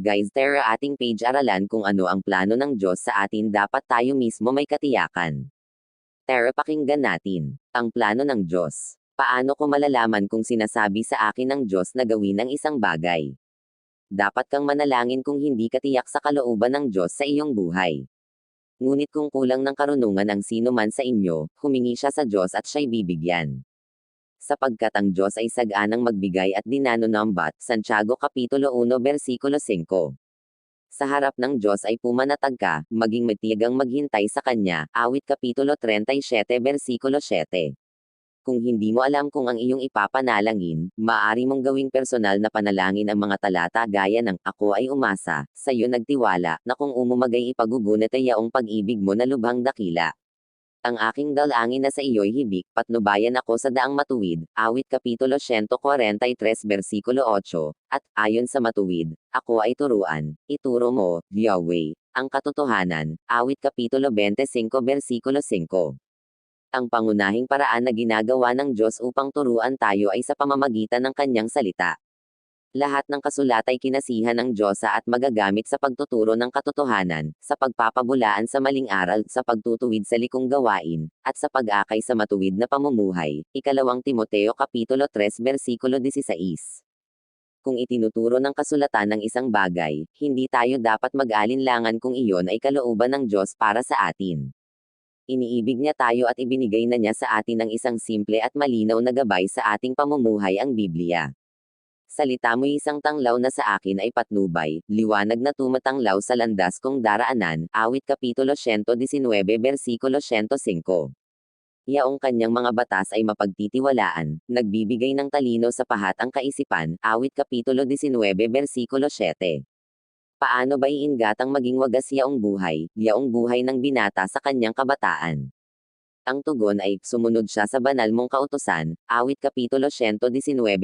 Guys, tara ating page aralan kung ano ang plano ng Diyos sa atin dapat tayo mismo may katiyakan. Tara pakinggan natin. Ang plano ng Diyos. Paano ko malalaman kung sinasabi sa akin ng Diyos na gawin ang isang bagay? Dapat kang manalangin kung hindi katiyak sa kalooban ng Diyos sa iyong buhay. Ngunit kung kulang ng karunungan ang sino man sa inyo, humingi siya sa Diyos at siya'y bibigyan sapagkat ang Diyos ay saganang magbigay at dinanonambat, Santiago Kapitulo 1 versikulo 5. Sa harap ng Diyos ay pumanatag ka, maging matiyagang maghintay sa Kanya, awit Kapitulo 37 versikulo 7. Kung hindi mo alam kung ang iyong ipapanalangin, maaari mong gawing personal na panalangin ang mga talata gaya ng, Ako ay umasa, sa iyo nagtiwala, na kung umumagay ipagugunit ay yaong pag-ibig mo na lubhang dakila. Ang aking dalangin na sa iyo'y hibik, patnubayan ako sa daang matuwid, awit kapitulo 143 versikulo 8, at, ayon sa matuwid, ako ay turuan, ituro mo, Yahweh, ang katotohanan, awit kapitulo 25 versikulo 5. Ang pangunahing paraan na ginagawa ng Diyos upang turuan tayo ay sa pamamagitan ng kanyang salita. Lahat ng kasulat ay kinasihan ng Diyosa at magagamit sa pagtuturo ng katotohanan, sa pagpapabulaan sa maling aral, sa pagtutuwid sa likong gawain, at sa pag-akay sa matuwid na pamumuhay. Ikalawang Timoteo Kapitulo 3 Versikulo 16 Kung itinuturo ng kasulatan ng isang bagay, hindi tayo dapat mag-alinlangan kung iyon ay kalooban ng Diyos para sa atin. Iniibig niya tayo at ibinigay na niya sa atin ng isang simple at malinaw na gabay sa ating pamumuhay ang Biblia. Salita mo isang tanglaw na sa akin ay patnubay, liwanag na tumatanglaw sa landas kong daraanan, awit kapitulo 119 versikulo 105. Yaong kanyang mga batas ay mapagtitiwalaan, nagbibigay ng talino sa pahat ang kaisipan, awit kapitulo 19 versikulo 7. Paano ba iingatang maging wagas yaong buhay, yaong buhay ng binata sa kanyang kabataan? Ang tugon ay, sumunod siya sa banal mong kautosan, awit kapitulo 119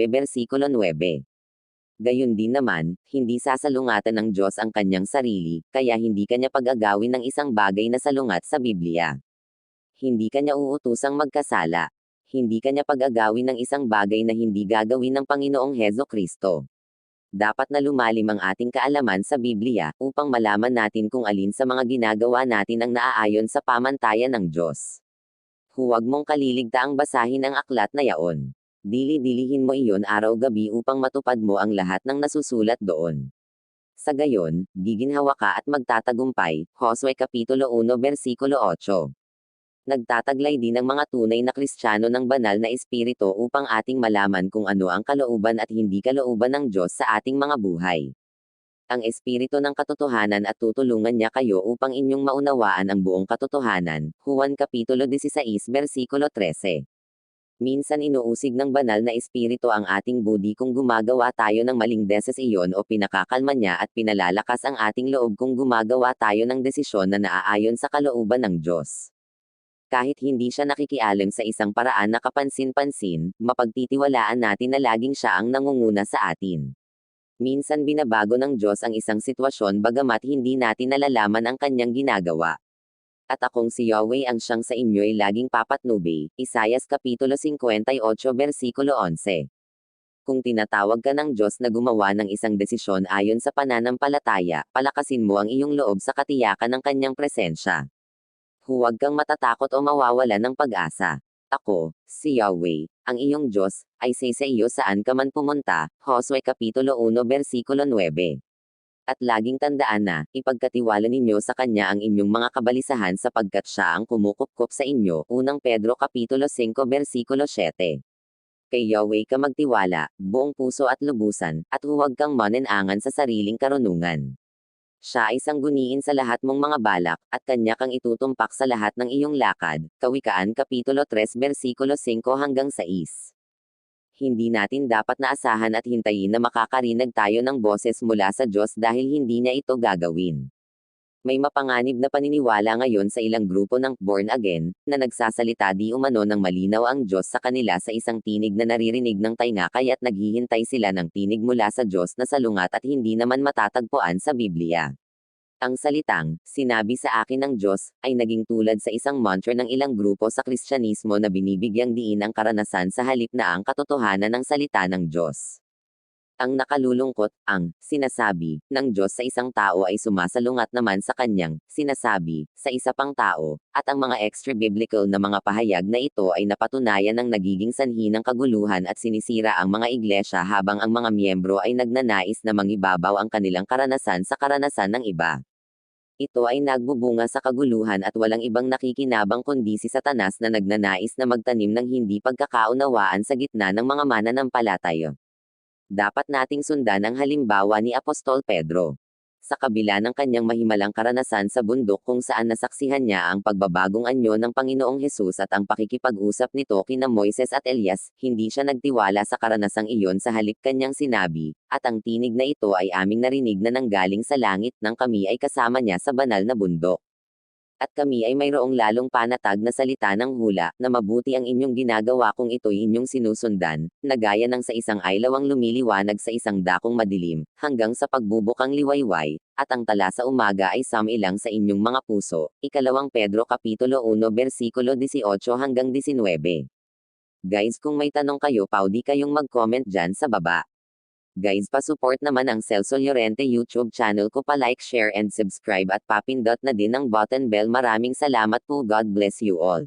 versikulo 9. Gayun din naman, hindi sasalungatan ng Diyos ang kanyang sarili, kaya hindi kanya pag-agawin ng isang bagay na salungat sa Biblia. Hindi kanya uutusang magkasala. Hindi kanya pag-agawin ng isang bagay na hindi gagawin ng Panginoong Hezo Kristo. Dapat na lumalim ang ating kaalaman sa Biblia, upang malaman natin kung alin sa mga ginagawa natin ang naaayon sa pamantayan ng Diyos huwag mong kaliligtaang basahin ang aklat na yaon. Dili-dilihin mo iyon araw-gabi upang matupad mo ang lahat ng nasusulat doon. Sa gayon, giginhawa ka at magtatagumpay, Josue Kapitulo 1 Versikulo 8. Nagtataglay din ng mga tunay na kristyano ng banal na espiritu upang ating malaman kung ano ang kalooban at hindi kalooban ng Diyos sa ating mga buhay ang espiritu ng katotohanan at tutulungan niya kayo upang inyong maunawaan ang buong katotohanan. Juan Kapitulo 16 Versikulo 13 Minsan inuusig ng banal na espiritu ang ating budi kung gumagawa tayo ng maling deses iyon o pinakakalma niya at pinalalakas ang ating loob kung gumagawa tayo ng desisyon na naaayon sa kalooban ng Diyos. Kahit hindi siya nakikialam sa isang paraan na kapansin-pansin, mapagtitiwalaan natin na laging siya ang nangunguna sa atin. Minsan binabago ng Diyos ang isang sitwasyon bagamat hindi natin nalalaman ang kanyang ginagawa. At akong si Yahweh ang siyang sa inyo ay laging papatnubi, Isayas Kapitulo 58 versikulo 11. Kung tinatawag ka ng Diyos na gumawa ng isang desisyon ayon sa pananampalataya, palakasin mo ang iyong loob sa katiyakan ng kanyang presensya. Huwag kang matatakot o mawawala ng pag-asa. Ako, si Yahweh, ang iyong Diyos, ay say sa iyo saan ka man pumunta, Josue Kapitulo 1 Versikulo 9. At laging tandaan na, ipagkatiwala ninyo sa Kanya ang inyong mga kabalisahan sapagkat Siya ang kumukupkup sa inyo, unang Pedro Kapitulo 5 Versikulo 7. Kay Yahweh ka magtiwala, buong puso at lubusan, at huwag kang manenangan sa sariling karunungan. Siya ay sangguniin sa lahat mong mga balak, at kanya kang itutumpak sa lahat ng iyong lakad. Kawikaan Kapitulo 3 Versikulo 5 hanggang 6. Hindi natin dapat naasahan at hintayin na makakarinig tayo ng boses mula sa Diyos dahil hindi niya ito gagawin. May mapanganib na paniniwala ngayon sa ilang grupo ng born again na nagsasalita di umano ng malinaw ang Diyos sa kanila sa isang tinig na naririnig ng tainga kaya't naghihintay sila ng tinig mula sa Diyos na salungat at hindi naman matatagpuan sa Biblia. Ang salitang, sinabi sa akin ng Diyos, ay naging tulad sa isang mantra ng ilang grupo sa Kristyanismo na binibigyang diin ang karanasan sa halip na ang katotohanan ng salita ng Diyos. Ang nakalulungkot, ang sinasabi ng Diyos sa isang tao ay sumasalungat naman sa kanyang sinasabi sa isa pang tao, at ang mga extra-biblical na mga pahayag na ito ay napatunayan ng nagiging sanhi ng kaguluhan at sinisira ang mga iglesia habang ang mga miyembro ay nagnanais na mangibabaw ang kanilang karanasan sa karanasan ng iba. Ito ay nagbubunga sa kaguluhan at walang ibang nakikinabang kundi si Satanas na nagnanais na magtanim ng hindi pagkakaunawaan sa gitna ng mga mananampalataya. Dapat nating sundan ang halimbawa ni Apostol Pedro. Sa kabila ng kanyang mahimalang karanasan sa bundok kung saan nasaksihan niya ang pagbabagong anyo ng Panginoong Hesus at ang pakikipag-usap nito kina Moises at Elias, hindi siya nagtiwala sa karanasang iyon sa halip kanyang sinabi, at ang tinig na ito ay aming narinig na nanggaling sa langit nang kami ay kasama niya sa banal na bundok. At kami ay mayroong lalong panatag na salita ng hula, na mabuti ang inyong ginagawa kung ito'y inyong sinusundan, na gaya ng sa isang aylawang lumiliwanag sa isang dakong madilim, hanggang sa pagbubukang liwayway, at ang tala sa umaga ay samilang sa inyong mga puso. Ikalawang Pedro Kapitulo 1 versikulo 18 hanggang 19. Guys kung may tanong kayo paudi kayong mag-comment dyan sa baba. Guys pa-support naman ang Celso Llorente YouTube channel ko pa-like, share and subscribe at papindot na din ang button bell. Maraming salamat po. God bless you all.